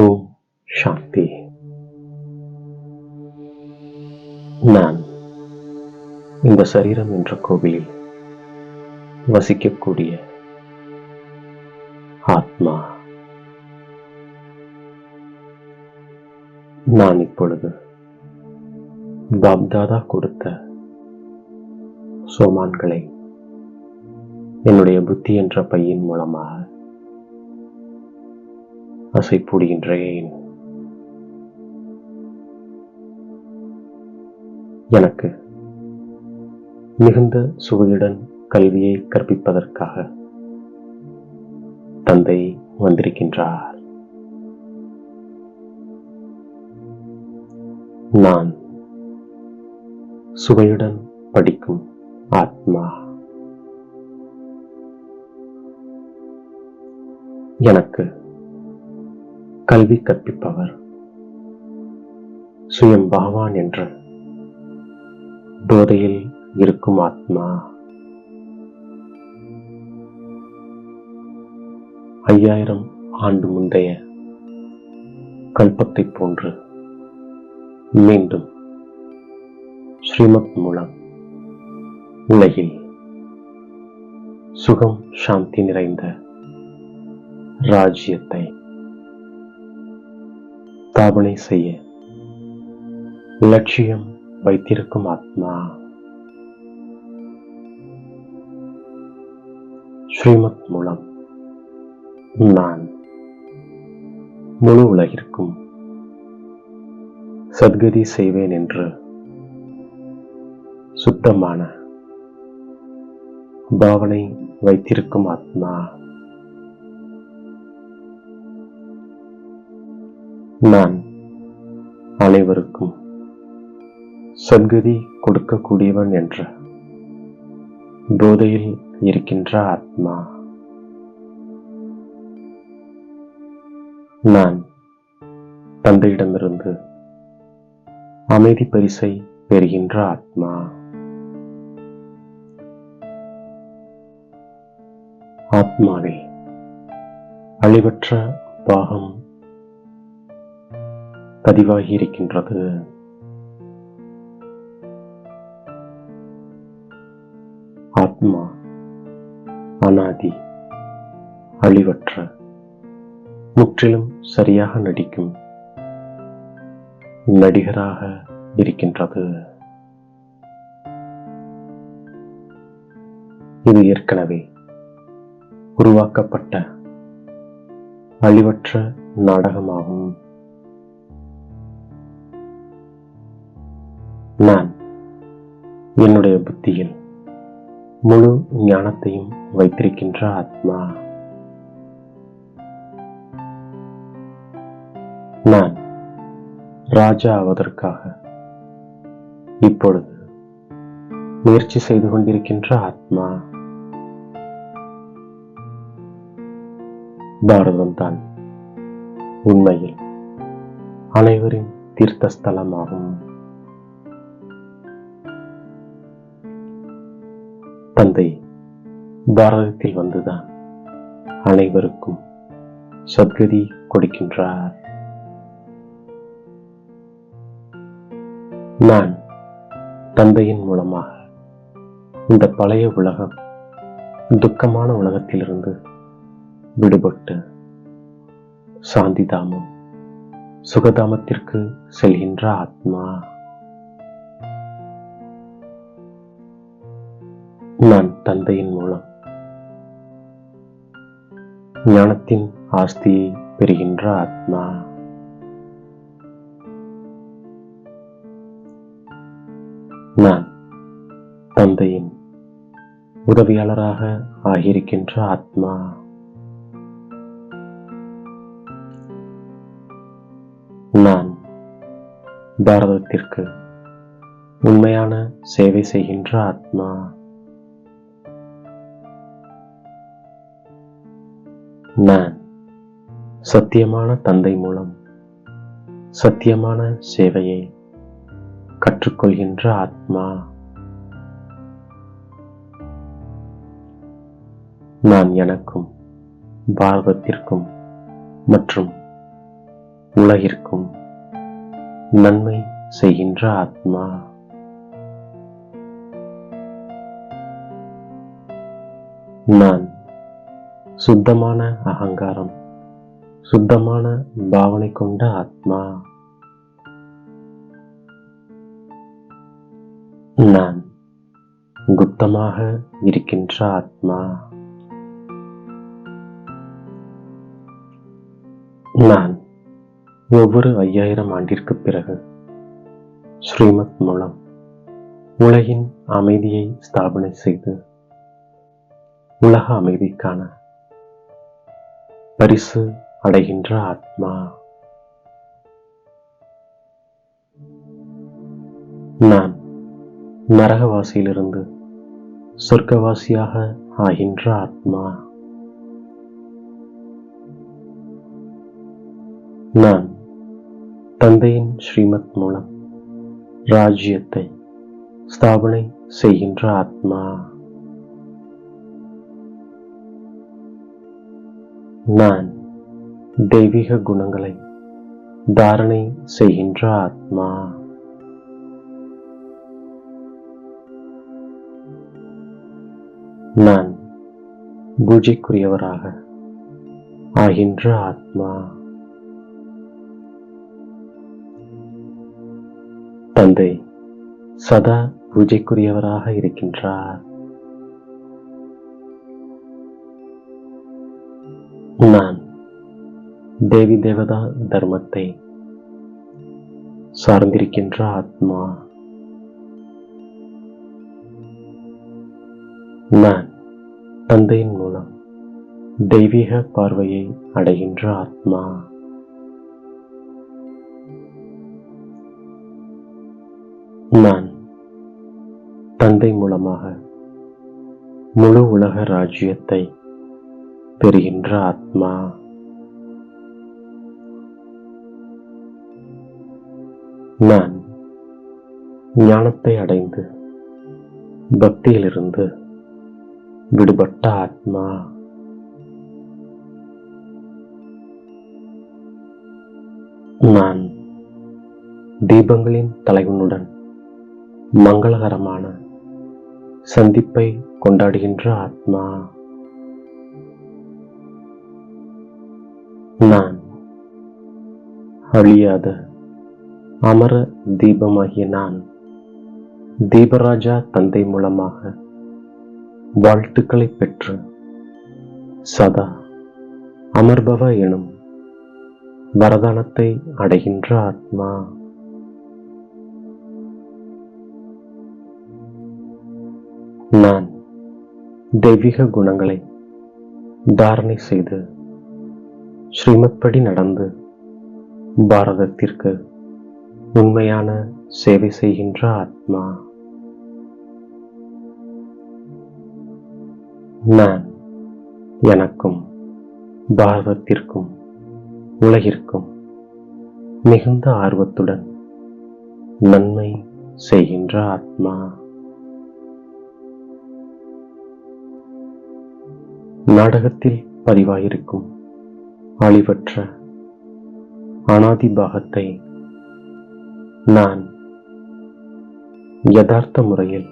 ஓம் சாந்தி. நான் இந்த சரீரம் என்ற கோவிலில் வசிக்கக்கூடிய ஆத்மா. நான் இப்பொழுது பாப்தாதா கொடுத்த சோமான்களை என்னுடைய புத்தி என்ற பையின் மூலமாக அசைப்பூடுகின்றேன் எனக்கு மிகுந்த சுவையுடன் கல்வியை கற்பிப்பதற்காக தந்தை வந்திருக்கின்றார். நான் சுவையுடன் படிக்கும் ஆத்மா. எனக்கு கல்வி கற்பிப்பவர். சுயம் பகவான் என்ற போதையில் இருக்கும் ஆத்மா. ஐயாயிரம் ஆண்டு முந்தைய கல்பத்தை போன்று மீண்டும் ஸ்ரீமத் மூலம் உலகில் சுகம் சாந்தி நிறைந்த ராஜ்யத்தை தாபனை செய்ய. லட்சியம் வைத்திருக்கும் ஆத்மா. ஸ்ரீமத் மூலம் நான் முழு உலகிற்கும் சத்கதி செய்வேன் என்று சுத்தமான பாவனை வைத்திருக்கும் ஆத்மா. நான் அனைவருக்கும் சத்கதி கொடுக்கக்கூடியவன் என்ற போதையில் இருக்கின்ற ஆத்மா. நான் தந்தையிடமிருந்து அமைதி பரிசை பெறுகின்ற ஆத்மா. ஆத்மாவில் அழிவற்ற பாகம் பதிவாகி இருக்கின்றது. ஆத்மா அனாதி அழிவற்ற முற்றிலும் சரியாக நடிக்கும் நடிகராக இருக்கின்றது. இது ஏற்கனவே உருவாக்கப்பட்ட அழிவற்ற நாடகமாகும். நான் என்னுடைய புத்தியில் முழு ஞானத்தையும் வைத்திருக்கின்ற ஆத்மா. நான் ராஜா ஆவதற்காக இப்பொழுது முயற்சி செய்து கொண்டிருக்கின்ற ஆத்மா. பாரதம் தான் உண்மையில் அனைவரின் தீர்த்தஸ்தலமாகும் தந்தை பாரதத்தில் வந்துதான் அனைவருக்கும் சத்கதி கொடுக்கின்றார். நான் தந்தையின் மூலமாக இந்த பழைய உலகம் துக்கமான உலகத்திலிருந்து விடுபட்டு சாந்திதாமம் சுகதாமத்திற்கு செல்கின்ற ஆத்மா. நான் தந்தையின் மூலம். ஞானத்தின் ஆஸ்தியை பெறுகின்ற ஆத்மா. நான் தந்தையின் உதவியாளராக ஆகியிருக்கின்ற ஆத்மா. நான் பாரதத்திற்கு உண்மையான சேவை செய்கின்ற ஆத்மா. நான். சத்தியமான தந்தை மூலம் சத்தியமான சேவையை கற்றுக்கொள்கின்ற ஆத்மா. நான் எனக்கும் பாரதத்திற்கும் மற்றும் உலகிற்கும் நன்மை செய்கின்ற ஆத்மா. நான் சுத்தமான அகங்காரம் சுத்தமான பாவனை கொண்ட ஆத்மா. நான் குப்தமாக இருக்கின்ற ஆத்மா. நான் ஒவ்வொரு ஐயாயிரம் ஆண்டிற்கு பிறகு ஸ்ரீமத் மூலம் உலகின் அமைதியை ஸ்தாபனை செய்து உலக அமைதிக்கான பரிசு அடைகின்ற ஆத்மா. நான் நரகவாசியிலிருந்து சொர்க்கவாசியாக ஆகின்ற ஆத்மா. நான் தந்தையின் ஸ்ரீமத் மூலம் ராஜ்யத்தை ஸ்தாபனை செய்கின்ற ஆத்மா. நான் தெய்வீக குணங்களை தாரணை செய்கின்ற ஆத்மா. நான் பூஜைக்குரியவராக ஆகின்ற ஆத்மா. தந்தை சதா பூஜைக்குரியவராக இருக்கின்றார். நான் தேவி தேவதா தர்மத்தை சார்ந்திருக்கின்ற ஆத்மா. நான் தந்தையின் மூலம் தெய்வீக பார்வையை அடைகின்ற ஆத்மா. நான் தந்தை மூலமாக முழு உலக ராஜ்யத்தை தெரிகின்ற ஆத்மா. நான் ஞானத்தை அடைந்து பக்தியிலிருந்து விடுபட்ட ஆத்மா. நான் தீபங்களின் தலைவனுடன் மங்களகரமான சந்திப்பை கொண்டாடுகின்ற ஆத்மா. நான் அழியாத அமர தீபமாகிய நான் தீபராஜா தந்தை மூலமாக வாழ்த்துக்களை பெற்று சதா அமர்பவ எனும் வரதானத்தை அடைகின்ற ஆத்மா. நான் தெய்வீக குணங்களை தாரணை செய்து ஸ்ரீமத்படி நடந்து பாரதத்திற்கு உண்மையான சேவை செய்கின்ற ஆத்மா. நான் எனக்கும் பாரதத்திற்கும் உலகிற்கும் மிகுந்த ஆர்வத்துடன் நன்மை செய்கின்ற ஆத்மா. நாடகத்தில் பதிவாயிருக்கும் அழிவற்ற அனாதி பாகத்தை நான் யதார்த்த முறையில்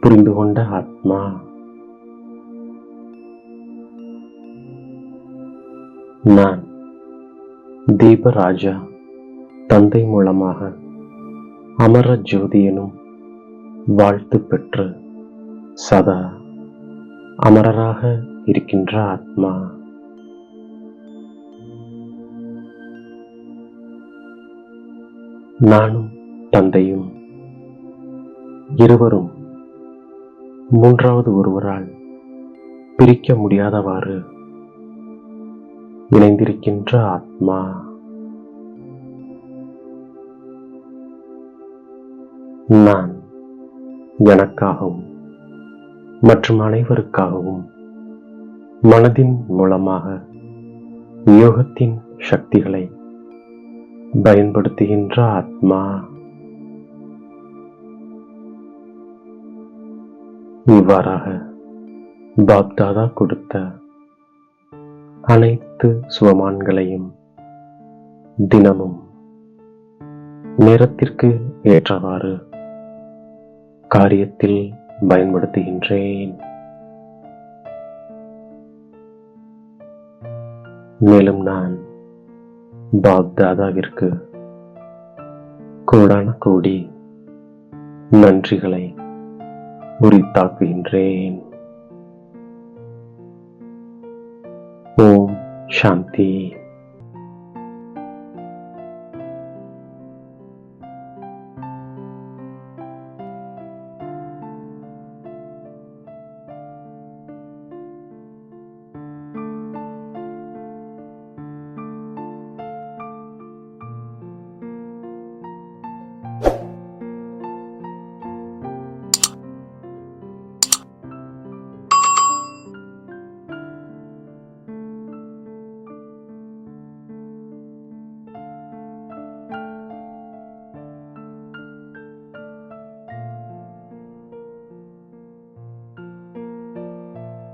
புரிந்து கொண்ட ஆத்மா. நான் தீபராஜா தந்தை மூலமாக அமர ஜோதி எனும் வாழ்த்து பெற்று சதா அமரராக இருக்கின்ற ஆத்மா. நானும் தந்தையும் இருவரும் மூன்றாவது ஒருவரால் பிரிக்க முடியாதவாறு இணைந்திருக்கின்ற ஆத்மா. நான் எனக்காகவும் மற்றும் அனைவருக்காகவும் மனதின் மூலமாக யோகத்தின் சக்திகளை பயன்படுத்துகின்ற ஆத்மா. இவ்வாறாக பாப்தாதா கொடுத்த அனைத்து சுவமான்களையும் தினமும் நேரத்திற்கு ஏற்றவாறு காரியத்தில் பயன்படுத்துகின்றேன். மேலும் நான் பாக்தாதாவிற்கு கோடான கோடி நன்றிகளை உரித்தாக்குகின்றேன். ஓம் சாந்தி.